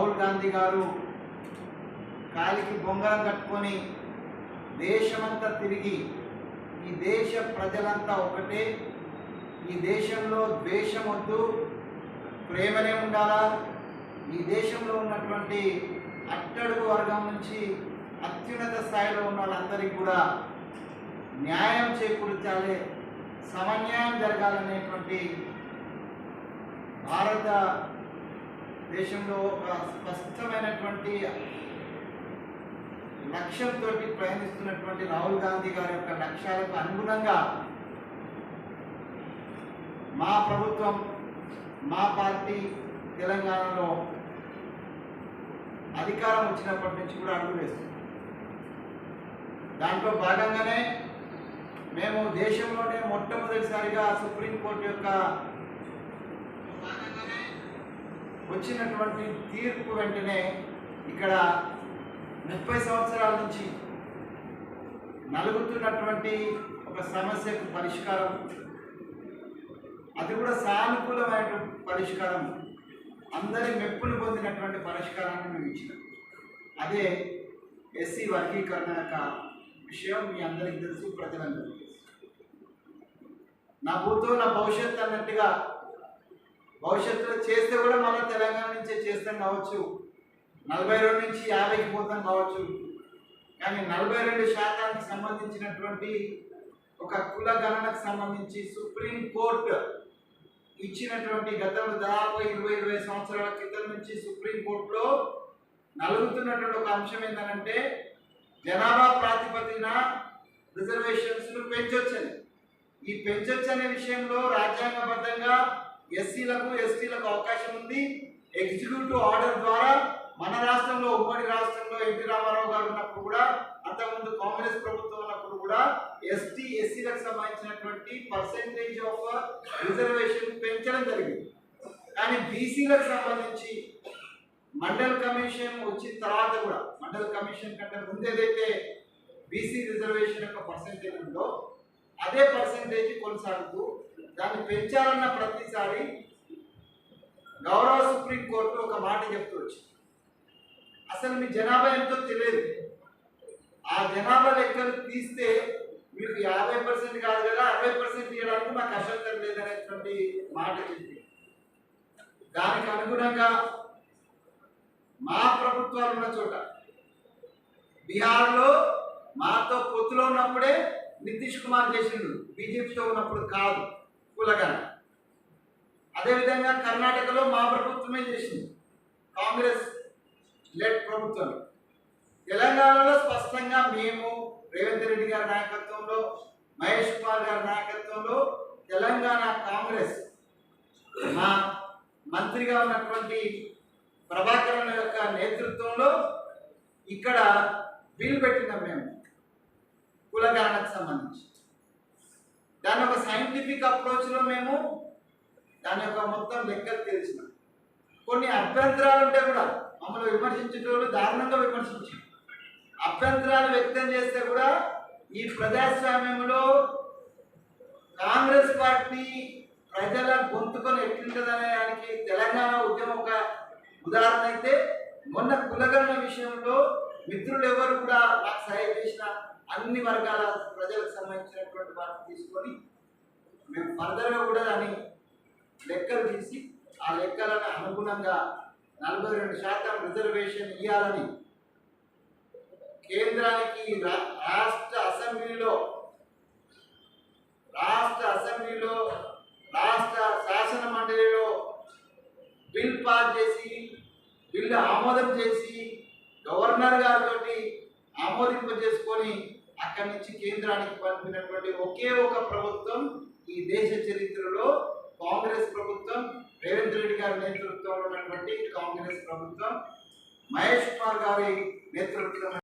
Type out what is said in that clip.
రాహుల్ గాంధీ గారు కాలికి బొంగరం కట్టుకొని దేశమంతా తిరిగి ఈ దేశ ప్రజలంతా ఒకటే ఈ దేశంలో ద్వేషం వద్దు ప్రేమనే ఉండాలా? ఈ దేశంలో ఉన్నటువంటి అట్టడుగు వర్గం నుంచి అత్యున్నత స్థాయిలో ఉన్న వాళ్ళందరికీ కూడా న్యాయం చేకూర్చాలి సమన్యాయం జరగాలనేటువంటి భారత దేశంలో ఒక స్పష్టమైనటువంటి లక్ష్యంతో ప్రయాణిస్తున్నటువంటి రాహుల్ గాంధీ గారి యొక్క లక్ష్యాలకు అనుగుణంగా మా ప్రభుత్వం మా పార్టీ తెలంగాణలో అధికారం వచ్చినప్పటి నుంచి కూడా అడుగు వేస్తుంది. దాంట్లో భాగంగానే మేము దేశంలోనే మొట్టమొదటిసారిగా సుప్రీంకోర్టు యొక్క వచ్చినటువంటి తీర్పు వెంటనే ఇక్కడ ముప్పై సంవత్సరాల నుంచి నలుగుతున్నటువంటి ఒక సమస్యకు పరిష్కారం. అది కూడా సానుకూలమైన పరిష్కారం. అందరి మెప్పులు పొందినటువంటి పరిష్కారాన్ని మేము ఇచ్చినాం. అదే ఎస్సీ వర్గీకరణ యొక్క విషయం మీ అందరికీ తెలుసు ప్రజలందరికీ తెలుసు. నా భూతో నా భవిష్యత్తు అన్నట్టుగా భవిష్యత్తులో చేస్తే కూడా మళ్ళీ తెలంగాణ నుంచే చేస్తాం కావచ్చు. నలభై రెండు నుంచి యాభైకి పోతాం కావచ్చు. కానీ నలభై రెండు శాతానికి సంబంధించినటువంటి ఒక కుల గణనకు సంబంధించి సుప్రీం కోర్టు ఇచ్చినటువంటి గతంలో దాదాపు ఇరవై ఇరవై సంవత్సరాల క్రితం నుంచి సుప్రీం కోర్టులో నలుగుతున్నటువంటి ఒక అంశం ఏంటంటే జనాభా ప్రాతిపదిన రిజర్వేషన్స్ పెంచొచ్చని. ఈ పెంచొచ్చు అనే విషయంలో రాజ్యాంగబద్ధంగా ఎస్సీలకు ఎస్టీలకు అవకాశం ఉంది. ఎగ్జిక్యూటివ్ ఆర్డర్ ద్వారా మన రాష్ట్రంలో ఉమ్మడి రాష్ట్రంలో ఎన్టీ రామారావు గారు ఉన్నప్పుడు కూడా అంతకుముందు కాంగ్రెస్ ప్రభుత్వం ఉన్నప్పుడు కూడా ఎస్టీ ఎస్సీలకు సంబంధించినటువంటి పర్సెంటేజ్ ఆఫ్ రిజర్వేషన్ పెంచడం జరిగింది. కానీ బీసీలకు సంబంధించి మండల్ కమిషన్ వచ్చిన తర్వాత కూడా మండల్ కమిషన్ కంటే ముందు ఏదైతే బీసీ రిజర్వేషన్ యొక్క పర్సెంటేజ్ ఉందో అదే పర్సెంటేజ్ కొనసాగుతూ దాన్ని పెంచాలన్న ప్రతిసారి గౌరవ సుప్రీంకోర్టు ఒక మాట చెప్తూ వచ్చింది. అసలు మీ జనాభా ఎంతో తెలియదు. ఆ జనాభా లెక్కలు తీస్తే మీకు యాభై పర్సెంట్ కాదు కదా అరవై పర్సెంట్ ఇవ్వడానికి మాకు అసలు లేదనేటువంటి మాట చెప్పింది. దానికి అనుగుణంగా మా ప్రభుత్వాలు ఉన్న చోట బీహార్లో మాతో పొత్తులో ఉన్నప్పుడే నితీష్ కుమార్ చేసిండు. బీజేపీతో ఉన్నప్పుడు కాదు. కులగన అదేవిధంగా కర్ణాటకలో మా ప్రభుత్వమే చేసింది? కాంగ్రెస్ లెడ్ ప్రభుత్వం. తెలంగాణలో స్పష్టంగా మేము రేవంత్ రెడ్డి గారి నాయకత్వంలో మహేష్ కుమార్ గారి నాయకత్వంలో తెలంగాణ కాంగ్రెస్ మా మంత్రిగా ఉన్నటువంటి ప్రభాకరన్ యొక్క నేతృత్వంలో ఇక్కడ బిల్ పెట్టినాం మేము. కులగానకు సంబంధించి. దాని ఒక సైంటిఫిక్ అప్రోచ్లో మేము దాని యొక్క మొత్తం లెక్కలు తెలిసినాం. కొన్ని అభ్యంతరాలు ఉంటే కూడా మమ్మల్ని విమర్శించేటోళ్ళు దారుణంగా విమర్శించారు. అభ్యంతరాలు వ్యక్తం చేస్తే కూడా ఈ ప్రజాస్వామ్యంలో కాంగ్రెస్ పార్టీ ప్రజల గొంతుకొని ఎట్లుంటుందనే దానికి తెలంగాణ ఉద్యమం ఒక ఉదాహరణ అయితే మొన్న కులగణన విషయంలో మిత్రులు ఎవరు కూడా అన్ని వర్గాల ప్రజలకు సంబంధించినటువంటి వాటిని తీసుకొని మేము ఫర్దర్గా కూడా దాన్ని లెక్కలు తీసి ఆ లెక్కలకు అనుగుణంగా నలభై రెండు శాతం రిజర్వేషన్ ఇవ్వాలని కేంద్రానికి రా- రాష్ట్ర అసెంబ్లీలో రాష్ట్ర అసెంబ్లీలో రాష్ట్ర శాసన మండలిలో బిల్ పాస్ చేసి బిల్లు ఆమోదం చేసి గవర్నర్ గారితో ఆమోదింప చేసుకొని అక్కడి నుంచి కేంద్రానికి పంపినటువంటి ఒకే ఒక ప్రభుత్వం ఈ దేశ చరిత్రలో కాంగ్రెస్ ప్రభుత్వం రేవంత్ రెడ్డి గారి నేతృత్వంలో ఉన్నటువంటి కాంగ్రెస్ ప్రభుత్వం మహేష్ కుమార్ గారి నేతృత్వం